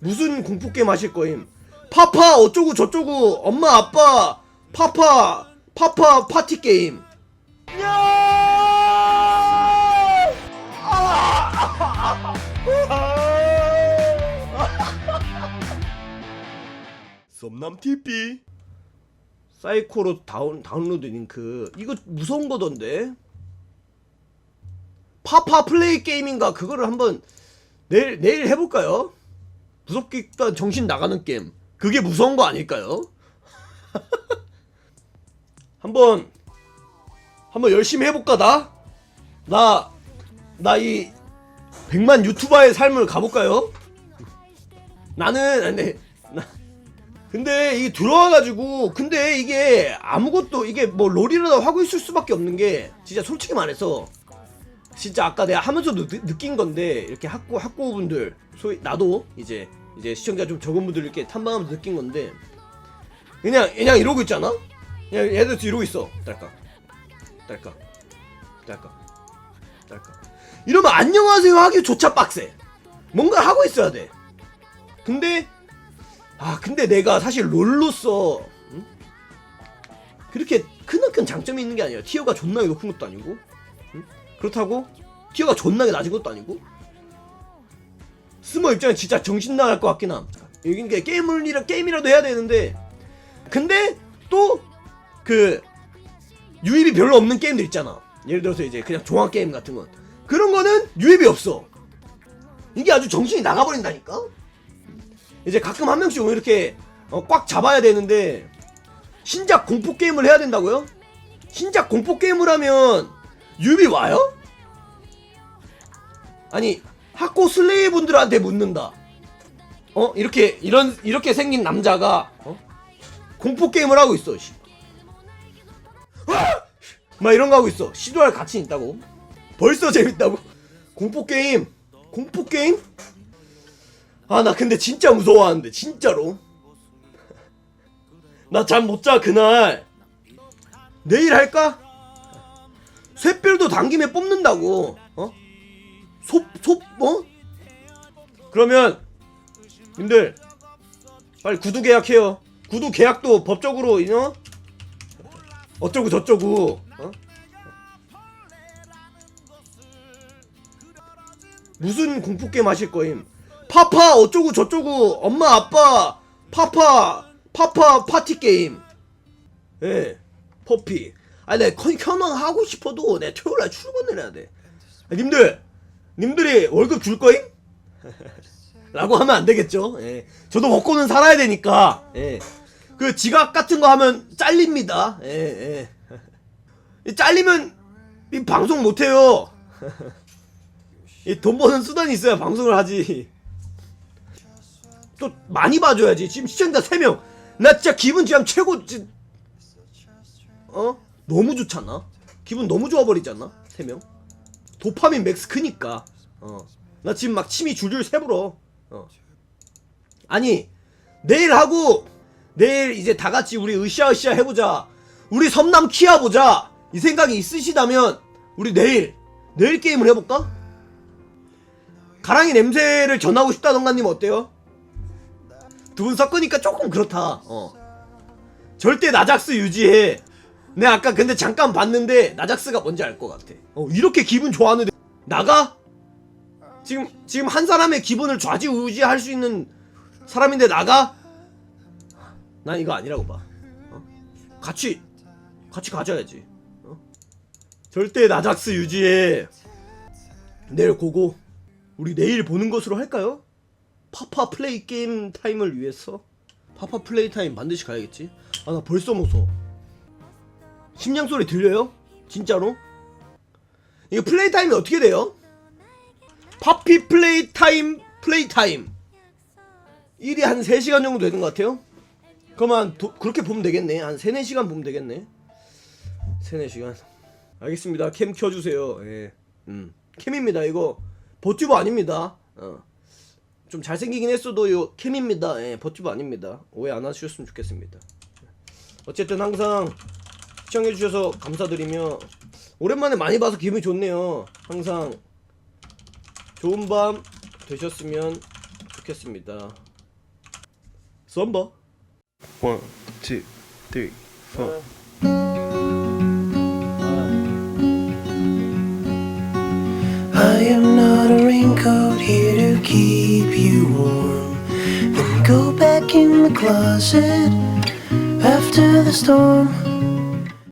무슨 공포 게임 하실 거임? 파파 어쩌고 저쩌고 엄마 아빠 파파 파파 파티 게임. 썸남 TP 사이코로 다운 다운로드 링크 이거 무서운 거던데 파파 플레이 게임인가 그거를 한번 내일 내일 해볼까요? 무섭겠다 정신 나가는 게임 그게 무서운 거 아닐까요? 한번 한번 열심히 해볼까 나? 나 나이 100만 유튜버의 삶을 가볼까요? 나는 근데 나 근데 이게 들어와가지고 근데 이게 아무것도 이게 뭐 롤이라도 하고 있을 수밖에 없는 게 진짜 솔직히 말해서 진짜 아까 내가 하면서도 느, 느낀 건데 이렇게 학고 학고분들 소위 나도 이제 이제 시청자 좀 적은 분들 이렇게 탐방하면서 느낀 건데 그냥 그냥 이러고 있잖아? 그냥 얘들 이러고 있어. 딸깍. 딸깍. 딸깍. 딸깍. 이러면 안녕하세요 하기조차 빡세. 뭔가 하고 있어야 돼. 근데 아 근데 내가 사실 롤로서 응? 그렇게 크나큰 장점이 있는 게 아니야. 티어가 존나게 높은 것도 아니고 응? 그렇다고 티어가 존나게 낮은 것도 아니고 스모 입장에 진짜 정신 나갈 것 같긴 함. 여긴 게 게임을 게임이라도 해야 되는데. 근데 또 그 유입이 별로 없는 게임들 있잖아. 예를 들어서 이제 그냥 종합 게임 같은 건. 그런 거는 유입이 없어. 이게 아주 정신이 나가버린다니까? 이제 가끔 한 명씩 이렇게 어, 꽉 잡아야 되는데 신작 공포 게임을 해야 된다고요? 신작 공포 게임을 하면 유비 와요? 아니 학고 슬레이 분들한테 묻는다. 어 이렇게 이런 이렇게 생긴 남자가 어? 공포 게임을 하고 있어. 씨. 아! 막 이런 거 하고 있어. 시도할 가치 있다고. 벌써 재밌다고. 공포 게임. 공포 게임? 아 나 근데 진짜 무서워하는데 진짜로 나 잠 못 자 그날 내일 할까? 샛별도 당김에 뽑는다고 어? 소, 소, 어? 그러면 님들 빨리 구두 계약해요 구두 계약도 법적으로 어? 어쩌고 저쩌고 어? 무슨 공포게임 하실 거임 파파 어쩌고 저쩌고 엄마 아빠 파파 파파 파티 게임 예 퍼피 아니 내가 켜- 켜만 하고 싶어도 내 토요일날 출근을 해야 돼 아, 님들 님들이 월급 줄 거임? 라고 하면 안 되겠죠 예 저도 먹고는 살아야 되니까 예 그 지각 같은 거 하면 잘립니다 예 예. 잘리면 이 방송 못 해요 이 돈 버는 수단이 있어야 방송을 하지. 또 많이 봐줘야지. 지금 시청자 3명. 나 진짜 기분 지금 최고. 지- 어? 너무 좋잖아. 기분 너무 좋아버리잖아. 3명. 도파민 맥스 크니까. 어. 나 지금 막 침이 줄줄 새불어. 어. 아니, 내일 하고, 내일 이제 다 같이 우리 으쌰으쌰 해보자. 우리 섬남 키아 보자. 이 생각이 있으시다면, 우리 내일, 내일 게임을 해볼까? 가랑이 냄새를 전하고 싶다던가님 어때요? 두 분 섞으니까 조금 그렇다. 어. 절대 나작스 유지해. 내가 아까 근데 잠깐 봤는데 나작스가 뭔지 알 것 같아. 어, 이렇게 기분 좋아하는데 나가? 지금 지금 한 사람의 기분을 좌지우지할 수 있는 사람인데 나가? 난 이거 아니라고 봐. 어? 같이 같이 가져야지. 어? 절대 나작스 유지해. 내일 고고. 우리 내일 보는 것으로 할까요? 파파 플레이 게임 타임을 위해서 파파 플레이 타임 반드시 가야겠지. 아 나 벌써 무서워. 심장 소리 들려요? 진짜로? 이거 플레이 타임이 어떻게 돼요? 파피 플레이 타임 플레이 타임 1이 한 3시간 정도 되는 것 같아요. 그러면 도- 그렇게 보면 되겠네. 한 3, 4시간 보면 되겠네. 3, 4시간. 알겠습니다. 캠 켜주세요. 예. 음. 캠입니다. 이거 버튜브 아닙니다. 어. 좀 잘생기긴 했어도 요 캠입니다. 예, 버튜브 아닙니다. 오해 안 하셨으면 좋겠습니다. 어쨌든 항상 시청해주셔서 감사드리며 오랜만에 많이 봐서 기분이 좋네요 항상 좋은 밤 되셨으면 좋겠습니다 썸버 One, two, three, four. I am not a raincoat here to keep you warm. Then go back in the closet after the storm.